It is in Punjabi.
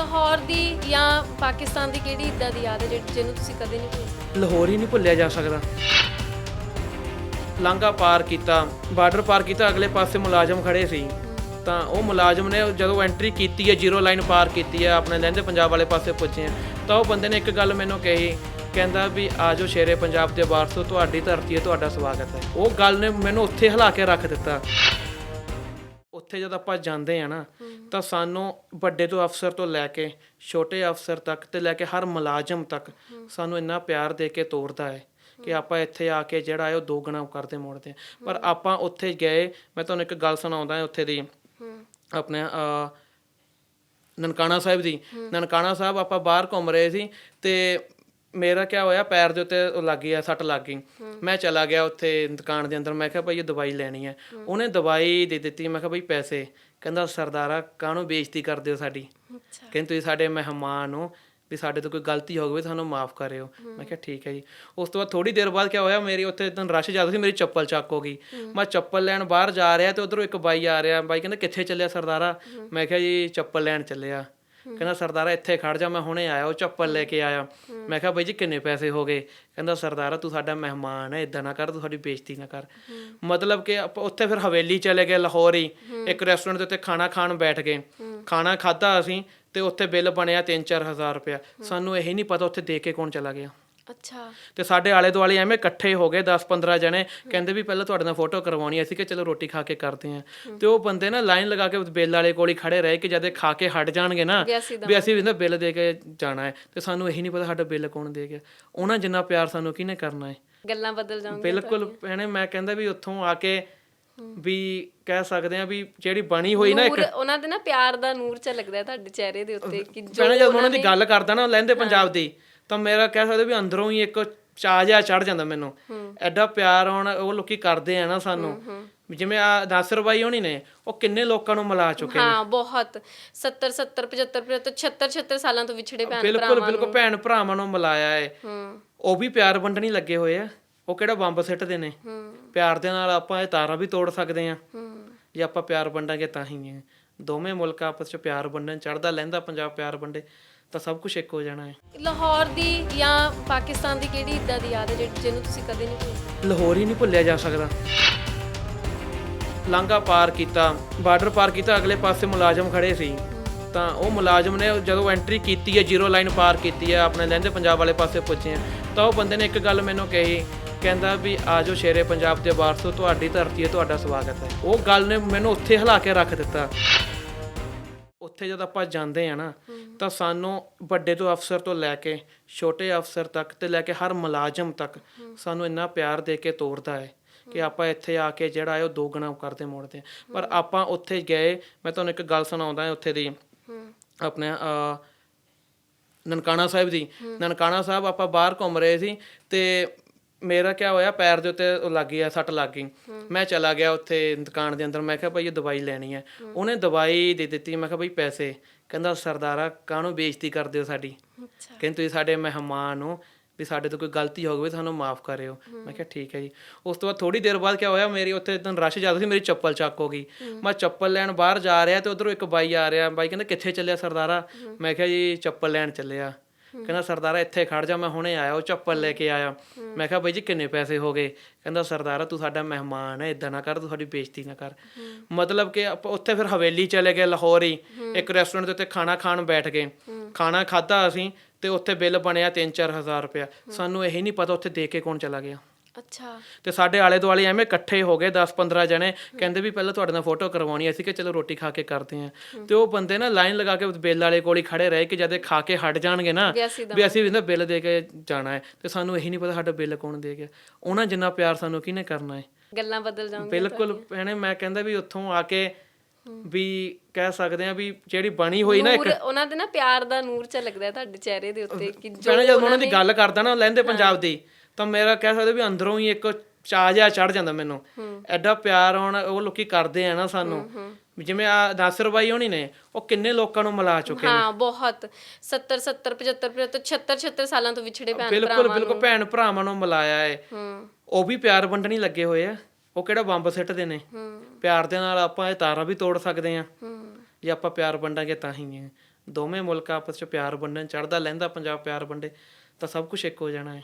ਲਾਹੌਰ ਦੀ ਜਾਂ ਪਾਕਿਸਤਾਨ ਦੀ ਕਿਹੜੀ ਇਦਾਂ ਦੀ ਯਾਦ ਹੈ ਜਿਹੜੀ- ਜਿਹਨੂੰ ਤੁਸੀਂ ਕਦੇ ਨਹੀਂ ਭੁੱਲ ਲਾਹੌਰ ਹੀ ਨਹੀਂ ਭੁੱਲਿਆ ਜਾ ਸਕਦਾ। ਲਾਂਘਾ ਪਾਰ ਕੀਤਾ, ਬਾਰਡਰ ਪਾਰ ਕੀਤਾ, ਅਗਲੇ ਪਾਸੇ ਮੁਲਾਜ਼ਮ ਖੜੇ ਸੀ। ਤਾਂ ਉਹ ਮੁਲਾਜ਼ਮ ਨੇ ਜਦੋਂ ਐਂਟਰੀ ਕੀਤੀ ਹੈ ਜ਼ੀਰੋ ਲਾਈਨ ਪਾਰ ਕੀਤੀ ਹੈ, ਆਪਣੇ ਲਹਿੰਦੇ ਪੰਜਾਬ ਵਾਲੇ ਪਾਸੇ ਪਹੁੰਚੇ ਆ ਤਾਂ ਉਹ ਬੰਦੇ ਨੇ ਇੱਕ ਗੱਲ ਮੈਨੂੰ ਕਹੀ, ਕਹਿੰਦਾ ਵੀ ਆਜੋ ਸ਼ੇਰੇ ਪੰਜਾਬ ਦੇ ਵਾਰਸੋ, ਤੁਹਾਡੀ ਧਰਤੀ ਹੈ, ਤੁਹਾਡਾ ਸਵਾਗਤ ਹੈ। ਉਹ ਗੱਲ ਨੇ ਮੈਨੂੰ ਉੱਥੇ ਹਿਲਾ ਕੇ ਰੱਖ ਦਿੱਤਾ। ਉੱਥੇ ਜਦ ਆਪਾਂ ਜਾਂਦੇ ਆ ਨਾ ਤਾਂ ਸਾਨੂੰ ਵੱਡੇ ਤੋਂ ਅਫਸਰ ਤੋਂ ਲੈ ਕੇ ਛੋਟੇ ਅਫਸਰ ਤੱਕ ਤੇ ਲੈ ਕੇ ਹਰ ਮੁਲਾਜ਼ਮ ਤੱਕ ਸਾਨੂੰ ਇੰਨਾ ਪਿਆਰ ਦੇ ਕੇ ਤੋਰਦਾ ਹੈ ਕਿ ਆਪਾਂ ਇੱਥੇ ਆ ਕੇ ਜਿਹੜਾ ਹੈ ਉਹ ਦੋ ਗੁਣਾ ਕਰਦੇ ਮੋੜਦੇ। ਪਰ ਆਪਾਂ ਉੱਥੇ ਗਏ ਮੈਂ ਤੁਹਾਨੂੰ ਇੱਕ ਗੱਲ ਸੁਣਾਉਂਦਾ ਹਾਂ ਉੱਥੇ ਦੀ। ਆਪਣੇ ਨਨਕਾਣਾ ਸਾਹਿਬ ਦੀ। ਨਨਕਾਣਾ ਸਾਹਿਬ ਆਪਾਂ ਬਾਹਰ ਘੁੰਮ ਰਹੇ ਸੀ ਤੇ ਮੇਰਾ ਕੀ ਹੋਇਆ ਪੈਰ ਦੇ ਉੱਤੇ ਲੱਗ ਗਿਆ ਸੱਟ ਲੱਗ ਗਈ। ਮੈਂ ਚਲਾ ਗਿਆ ਉੱਥੇ ਦੁਕਾਨ ਦੇ ਅੰਦਰ ਮੈਂ ਕਿਹਾ ਭਾਈ ਇਹ ਦਵਾਈ ਲੈਣੀ ਹੈ। ਉਹਨੇ ਦਵਾਈ ਦੇ ਦਿੱਤੀ ਮੈਂ ਕਿਹਾ ਭਾਈ ਪੈਸੇ। ਕਹਿੰਦਾ ਸਰਦਾਰਾ ਕਾਹਨੂੰ ਬੇਇੱਜ਼ਤੀ ਕਰਦੇ ਹੋ ਸਾਡੀ? ਕਹਿੰਦੇ ਤੁਸੀਂ ਸਾਡੇ ਮਹਿਮਾਨ ਹੋ ਵੀ ਸਾਡੇ ਤੋਂ ਕੋਈ ਗਲਤੀ ਹੋ ਗਈ ਸਾਨੂੰ ਮਾਫ ਕਰਿਓ। ਮੈਂ ਕਿਹਾ ਠੀਕ ਹੈ ਜੀ। ਉਸ ਤੋਂ ਬਾਅਦ ਥੋੜੀ ਦੇਰ ਬਾਅਦ ਕੀ ਹੋਇਆ ਮੇਰੀ ਉੱਥੇ ਇਦਾਂ ਰਸ਼ ਜ਼ਿਆਦਾ ਸੀ ਮੇਰੀ ਚੱਪਲ ਚੱਕ ਹੋ ਗਈ। ਮੈਂ ਚੱਪਲ ਲੈਣ ਬਾਹਰ ਜਾ ਰਿਹਾ ਤੇ ਉਧਰੋਂ ਇੱਕ ਬਾਈ ਆ ਰਿਹਾ। ਬਾਈ ਕਹਿੰਦਾ ਕਿੱਥੇ ਚੱਲਿਆ ਸਰਦਾਰਾ? ਮੈਂ ਕਿਹਾ ਜੀ ਚੱਪਲ ਲੈਣ ਚੱਲਿਆ। ਕਹਿੰਦਾ, ਸਰਦਾਰਾ, ਇੱਥੇ ਖੜ ਜਾ, ਮੈਂ ਹੁਣੇ ਆਇਆ, ਉਹ ਚੱਪਲ ਲੈ ਕੇ ਆਇਆ। ਮੈਂ ਕਿਹਾ, ਬਾਈ ਜੀ, ਕਿੰਨੇ ਪੈਸੇ ਹੋ ਗਏ? ਕਹਿੰਦਾ, ਸਰਦਾਰਾ, ਤੂੰ ਸਾਡਾ ਮਹਿਮਾਨ ਹੈ ਇਦਾਂ ਨਾ ਕਰ, ਤੂੰ ਸਾਡੀ ਬੇਇੱਜ਼ਤੀ ਨਾ ਕਰ। ਮਤਲਬ ਕਿ ਆਪਾਂ ਉੱਥੇ ਫਿਰ ਹਵੇਲੀ ਚਲੇ ਗਏ, ਲਾਹੌਰ ਹੀ। ਇੱਕ ਰੈਸਟੋਰੈਂਟ ਦੇ ਉੱਤੇ ਖਾਣਾ ਖਾਣ ਬੈਠ ਗਏ। ਖਾਣਾ ਖਾਦਾ ਅਸੀਂ ਤੇ ਉੱਥੇ ਬਿੱਲ ਬਣਿਆ 3-4000 ਰੁਪਇਆ। ਸਾਨੂੰ ਇਹ ਨਹੀਂ ਪਤਾ ਉੱਥੇ ਦੇ ਕੇ ਕੌਣ ਚਲਾ ਗਿਆ। ਅੱਛਾ। ਤੇ ਸਾਡੇ ਆਲੇ ਦੁਆਲੇ ਐਵੇਂ ਇਕੱਠੇ ਹੋ ਗਏ 10-15 ਜਣੇ। ਕਹਿੰਦੇ ਵੀ ਪਹਿਲਾਂ ਤੁਹਾਡੇ ਨਾਲ ਫੋਟੋ ਕਰਵਾਉਣੀ ਹੈ। ਅਸੀਂ ਕਿ ਚਲੋ ਰੋਟੀ ਖਾ ਕੇ ਕਰਦੇ ਆਂ ਤੇ ਉਹ ਬੰਦੇ ਨਾ ਲਾਈਨ ਲਗਾ ਕੇ ਬਿੱਲ ਵਾਲੇ ਕੋਲ ਹੀ ਖੜੇ ਰਹੇ ਕਿ ਜਦ ਇਹ ਖਾ ਕੇ ਹਟ ਜਾਣਗੇ ਨਾ ਵੀ ਅਸੀਂ ਵੀ ਅਸੀਂ ਵੀ ਨਾ ਬਿੱਲ ਦੇ ਕੇ ਜਾਣਾ ਹੈ। ਤੇ ਸਾਨੂੰ ਇਹੀ ਨਹੀਂ ਪਤਾ ਸਾਡਾ ਬਿੱਲ ਕੌਣ ਦੇ ਗਿਆ। ਉਹਨਾਂ ਜਿੰਨਾ ਪਿਆਰ ਸਾਨੂੰ ਕਿਹਨੇ ਕਰਨਾ ਹੈ? ਗੱਲਾਂ ਬਦਲ ਜਾਣਗੀਆਂ ਬਿਲਕੁਲ ਭੈਣੇ ਮੈਂ ਕਹਿੰਦਾ ਵੀ ਉੱਥੋਂ ਆ ਕੇ ਵੀ ਕਹਿ ਸਕਦੇ ਆ ਵੀ ਜਿਹੜੀ ਬਣੀ ਹੋਈ ਨਾ ਇੱਕ ਨੂਰ ਉਹਨਾਂ ਦੇ ਨਾ ਪਿਆਰ ਦਾ ਨੂਰ ਝਲਕਦਾ ਹੈ ਤੁਹਾਡੇ ਚਿਹਰੇ ਦੇ ਉੱਤੇ ਕਿ ਜੋ ਭੈਣੇ ਜਦੋਂ ਮੈਂ ਉਹਨਾਂ ਦੀ ਗੱਲ ਕਰਦਾ ਨਾ ਲਹਿੰਦੇ ਪੰਜਾਬ ਦੀ। ਤਾਂ ਮੇਰਾ ਕਹਿ ਸਕਦੇ ਵੀ ਅੰਦਰੋਂ ਹੀ ਇੱਕ ਚਾਹ ਜਿਹਾ ਚੜ ਜਾਂਦਾ ਮੈਨੂੰ। ਐਡਾ ਪਿਆਰ ਹੁਣ ਉਹ ਲੋਕੀ ਕਰਦੇ ਆ ਨਾ ਸਾਨੂੰ। ਜਿਵੇਂ ਆ ਨਾਸਰ ਬਾਈ ਹੋਣੀ ਨੇ ਉਹ ਕਿੰਨੇ ਲੋਕਾਂ ਨੂੰ ਮਿਲਾ ਚੁੱਕੇ ਹਾਂ ਬਹੁਤ। 70 70 75 75 76 76 ਸਾਲਾਂ ਤੋਂ ਵਿਛੜੇ ਭੈਣ ਬਿਲਕੁਲ ਬਿਲਕੁਲ ਭੈਣ ਭਰਾਵਾਂ ਨੂੰ ਮਿਲਾਇਆ ਹੈ ਹੂੰ। ਉਹ ਵੀ ਪਿਆਰ ਵੰਡਣੀ ਲੱਗੇ ਹੋਏ ਆ। ਉਹ ਕਿਹੜਾ ਬੰਬ ਸਿੱਟਦੇ ਨੇ। ਪਿਆਰ ਦੇ ਨਾਲ ਆਪਾਂ ਇਹ ਤਾਰਾਂ ਵੀ ਤੋੜ ਸਕਦੇ ਆ। ਜੇ ਆਪਾਂ ਪਿਆਰ ਵੰਡਾਂਗੇ ਤਾਂ ਹੈ ਦੋਵੇਂ ਮੁਲਕ ਆਪਸ ਵਿੱਚ ਪਿਆਰ ਵੰਡਣ ਚੜਦਾ ਲੈਂਦਾ ਪੰਜਾਬ ਪਿਆਰ ਵੰਡੇ। ਤਾਂ ਸਭ ਕੁਝ ਇੱਕ ਹੋ ਜਾਣਾ ਹੈ। ਲਾਹੌਰ ਦੀ ਜਾਂ ਪਾਕਿਸਤਾਨ ਦੀ ਕਿਹੜੀ ਇਦਾਂ ਦੀ ਯਾਦ ਹੈ ਜਿਹੜੀ- ਜਿਹਨੂੰ ਤੁਸੀਂ ਕਦੇ ਨਹੀਂ ਭੁੱਲ? ਲਾਹੌਰ ਹੀ ਨਹੀਂ ਭੁੱਲਿਆ ਜਾ ਸਕਦਾ। ਲਾਂਘਾ ਪਾਰ ਕੀਤਾ ਬਾਰਡਰ ਪਾਰ ਕੀਤਾ ਅਗਲੇ ਪਾਸੇ ਮੁਲਾਜ਼ਮ ਖੜੇ ਸੀ। ਤਾਂ ਉਹ ਮੁਲਾਜ਼ਮ ਨੇ ਜਦੋਂ ਐਂਟਰੀ ਕੀਤੀ ਹੈ ਜ਼ੀਰੋ ਲਾਈਨ ਪਾਰ ਕੀਤੀ ਹੈ ਆਪਣੇ ਲਹਿੰਦੇ ਪੰਜਾਬ ਵਾਲੇ ਪਾਸੇ ਪਹੁੰਚੇ ਆ ਤਾਂ ਉਹ ਬੰਦੇ ਨੇ ਇੱਕ ਗੱਲ ਮੈਨੂੰ ਕਹੀ ਕਹਿੰਦਾ ਵੀ ਆਜੋ ਸ਼ੇਰੇ ਪੰਜਾਬ ਦੇ ਵਾਰਸੋ ਤੁਹਾਡੀ ਧਰਤੀ ਹੈ ਤੁਹਾਡਾ ਸਵਾਗਤ ਹੈ। ਉਹ ਗੱਲ ਨੇ ਮੈਨੂੰ ਉੱਥੇ ਹਿਲਾ ਕੇ ਰੱਖ ਦਿੱਤਾ। ਉੱਥੇ ਜਦ ਆਪਾਂ ਜਾਂਦੇ ਆ ਨਾ ਤਾਂ ਸਾਨੂੰ ਵੱਡੇ ਤੋਂ ਅਫਸਰ ਤੋਂ ਲੈ ਕੇ ਛੋਟੇ ਅਫਸਰ ਤੱਕ ਤੇ ਲੈ ਕੇ ਹਰ ਮੁਲਾਜ਼ਮ ਤੱਕ ਸਾਨੂੰ ਇੰਨਾ ਪਿਆਰ ਦੇ ਕੇ ਤੋਰਦਾ ਹੈ ਕਿ ਆਪਾਂ ਇੱਥੇ ਆ ਕੇ ਜਿਹੜਾ ਹੈ ਉਹ ਦੋ ਗੁਣਾ ਕਰਦੇ ਮੋੜਦੇ। ਪਰ ਆਪਾਂ ਉੱਥੇ ਗਏ ਮੈਂ ਤੁਹਾਨੂੰ ਇੱਕ ਗੱਲ ਸੁਣਾਉਂਦਾ ਹਾਂ ਉੱਥੇ ਦੀ। ਆਪਣੇ ਨਨਕਾਣਾ ਸਾਹਿਬ ਦੀ। ਨਨਕਾਣਾ ਸਾਹਿਬ ਆਪਾਂ ਬਾਹਰ ਘੁੰਮ ਰਹੇ ਸੀ ਤੇ ਮੇਰਾ ਕੀ ਹੋਇਆ ਪੈਰ ਦੇ ਉੱਤੇ ਲੱਗ ਗਿਆ ਸੱਟ ਲੱਗ ਗਈ। ਮੈਂ ਚਲਾ ਗਿਆ ਉੱਥੇ ਦੁਕਾਨ ਦੇ ਅੰਦਰ ਮੈਂ ਕਿਹਾ ਭਾਈ ਇਹ ਦਵਾਈ ਲੈਣੀ ਹੈ। ਉਹਨੇ ਦਵਾਈ ਦੇ ਦਿੱਤੀ ਮੈਂ ਕਿਹਾ ਭਾਈ ਪੈਸੇ। ਕਹਿੰਦਾ ਸਰਦਾਰਾ ਕਾਹਨੂੰ ਬੇਇੱਜ਼ਤੀ ਕਰਦੇ ਹੋ ਸਾਡੀ? ਕਹਿੰਦੇ ਤੁਸੀਂ ਸਾਡੇ ਮਹਿਮਾਨ ਹੋ ਵੀ ਸਾਡੇ ਤੋਂ ਕੋਈ ਗਲਤੀ ਹੋ ਗਈ ਸਾਨੂੰ ਮਾਫ ਕਰਿਓ। ਮੈਂ ਕਿਹਾ ਠੀਕ ਹੈ ਜੀ। ਉਸ ਤੋਂ ਬਾਅਦ ਥੋੜੀ ਦੇਰ ਬਾਅਦ ਕੀ ਹੋਇਆ ਮੇਰੀ ਉੱਥੇ ਇਦਾਂ ਰਸ਼ ਜ਼ਿਆਦਾ ਸੀ ਮੇਰੀ ਚੱਪਲ ਚੱਕ ਹੋ ਗਈ। ਮੈਂ ਚੱਪਲ ਲੈਣ ਬਾਹਰ ਜਾ ਰਿਹਾ ਤੇ ਉਧਰੋਂ ਇੱਕ ਬਾਈ ਆ ਰਿਹਾ। ਬਾਈ ਕਹਿੰਦਾ ਕਿੱਥੇ ਚੱਲਿਆ ਸਰਦਾਰਾ? ਮੈਂ ਕਿਹਾ ਜੀ ਚੱਪਲ ਲੈਣ ਚੱਲਿਆ। ਕਹਿੰਦਾ ਸਰਦਾਰਾ ਇੱਥੇ ਖੜ ਜਾ ਮੈਂ ਹੁਣੇ ਆਇਆ ਉਹ ਚੱਪਲ ਲੈ ਕੇ ਆਇਆ। ਮੈਂ ਕਿਹਾ ਬਾਈ ਜੀ ਕਿੰਨੇ ਪੈਸੇ ਹੋ ਗਏ? ਕਹਿੰਦਾ ਸਰਦਾਰਾ ਤੂੰ ਸਾਡਾ ਮਹਿਮਾਨ ਹੈ ਇਦਾਂ ਨਾ ਕਰ ਤੂੰ ਸਾਡੀ ਬੇਇੱਜ਼ਤੀ ਨਾ ਕਰ। ਮਤਲਬ ਕਿ ਆਪਾਂ ਉੱਥੇ ਫਿਰ ਹਵੇਲੀ ਚਲੇ ਗਏ ਲਾਹੌਰ ਹੀ। ਇੱਕ ਰੈਸਟੋਰੈਂਟ ਦੇ ਉੱਤੇ ਖਾਣਾ ਖਾਣ ਬੈਠ ਗਏ। ਖਾਣਾ ਖਾਦਾ ਅਸੀਂ ਤੇ ਉੱਥੇ ਬਿੱਲ ਬਣਿਆ 3-4000 ਰੁਪਇਆ। ਸਾਨੂੰ ਇਹ ਨਹੀਂ ਪਤਾ ਉੱਥੇ ਦੇ ਕੇ ਕੌਣ ਚਲਾ ਗਿਆ। ਅੱਛਾ। ਤੇ ਸਾਡੇ ਆਲੇ ਦੁਆਲੇ ਐਵੇਂ ਇਕੱਠੇ ਹੋ ਗਏ 10-15 ਜਣੇ। ਕਹਿੰਦੇ ਵੀ ਪਹਿਲਾਂ ਤੁਹਾਡੇ ਨਾਲ ਫੋਟੋ ਕਰਵਾਉਣੀ ਹੈ। ਅਸੀਂ ਕਿ ਚਲੋ ਰੋਟੀ ਖਾ ਕੇ ਕਰਦੇ ਆਂ ਤੇ ਉਹ ਬੰਦੇ ਨਾ ਲਾਈਨ ਲਗਾ ਕੇ ਬਿੱਲ ਵਾਲੇ ਕੋਲ ਹੀ ਖੜੇ ਰਹੇ ਕਿ ਜਦ ਇਹ ਖਾ ਕੇ ਹਟ ਜਾਣਗੇ ਨਾ ਵੀ ਅਸੀਂ ਵੀ ਨਾ ਬਿੱਲ ਦੇ ਕੇ ਜਾਣਾ ਹੈ। ਤੇ ਸਾਨੂੰ ਇਹੀ ਨਹੀਂ ਪਤਾ ਸਾਡਾ ਬਿੱਲ ਕੌਣ ਦੇ ਗਿਆ। ਉਹਨਾਂ ਜਿੰਨਾ ਪਿਆਰ ਸਾਨੂੰ ਕਿਹਨੇ ਕਰਨਾ ਹੈ? ਗੱਲਾਂ ਬਦਲ ਜਾਣਗੀਆਂ ਬਿਲਕੁਲ ਭੈਣੇ ਮੈਂ ਕਹਿੰਦਾ ਵੀ ਉੱਥੋਂ ਆ ਕੇ ਵੀ ਕਹਿ ਸਕਦੇ ਆ ਵੀ ਜਿਹੜੀ ਬਣੀ ਹੋਈ ਨਾ ਇੱਕ ਉਹਨਾਂ ਦੇ ਨਾ ਪਿਆਰ ਦਾ ਨੂਰ ਝਲਕਦਾ ਹੈ ਤੁਹਾਡੇ ਚਿਹਰੇ ਦੇ ਉੱਤੇ ਕਿ ਜੋ ਜਦੋਂ ਉਹਨਾਂ ਦੀ ਗੱਲ ਕਰਦਾ ਨਾ ਲਹਿੰਦੇ ਪੰਜਾਬ ਦੀ। ਤਾਂ ਮੇਰਾ ਕਹਿ ਸਕਦੇ ਵੀ ਅੰਦਰੋਂ ਹੀ ਇੱਕ ਚਾਹ ਜਿਹਾ ਚੜ ਜਾਂਦਾ ਮੈਨੂੰ। ਐਡਾ ਪਿਆਰ ਹੁਣ ਉਹ ਲੋਕੀ ਕਰਦੇ ਆ ਨਾ ਸਾਨੂੰ। ਜਿਵੇਂ ਆ ਨਾਸਰ ਬਾਈ ਹੋਣੀ ਨੇ ਉਹ ਕਿੰਨੇ ਲੋਕਾਂ ਨੂੰ ਮਿਲਾ ਚੁੱਕੇ ਹਾਂ ਬਹੁਤ। 70 70 75 75 76 76 ਸਾਲਾਂ ਤੋਂ ਵਿਛੜੇ ਭੈਣ ਬਿਲਕੁਲ ਬਿਲਕੁਲ ਭੈਣ ਭਰਾਵਾਂ ਨੂੰ ਮਿਲਾਇਆ ਹੂੰ। ਉਹ ਵੀ ਪਿਆਰ ਵੰਡਣੀ ਲੱਗੇ ਹੋਏ ਆ। ਉਹ ਕਿਹੜਾ ਬੰਬ ਸਿੱਟਦੇ ਨੇ। ਪਿਆਰ ਦੇ ਨਾਲ ਆਪਾਂ ਇਹ ਤਾਰਾਂ ਵੀ ਤੋੜ ਸਕਦੇ ਆ। ਜੇ ਆਪਾਂ ਪਿਆਰ ਵੰਡਾਂਗੇ ਤਾਂ ਹੀ ਹੈ ਦੋਵੇਂ ਮੁਲਕ ਆਪਸ 'ਚ ਪਿਆਰ ਵੰਡਣ ਚੜਦਾ ਲਹਿੰਦਾ ਪੰਜਾਬ ਪਿਆਰ ਵੰਡੇ ਤਾਂ ਸਭ ਕੁਝ ਇੱਕ ਹੋ ਜਾਣਾ ਹੈ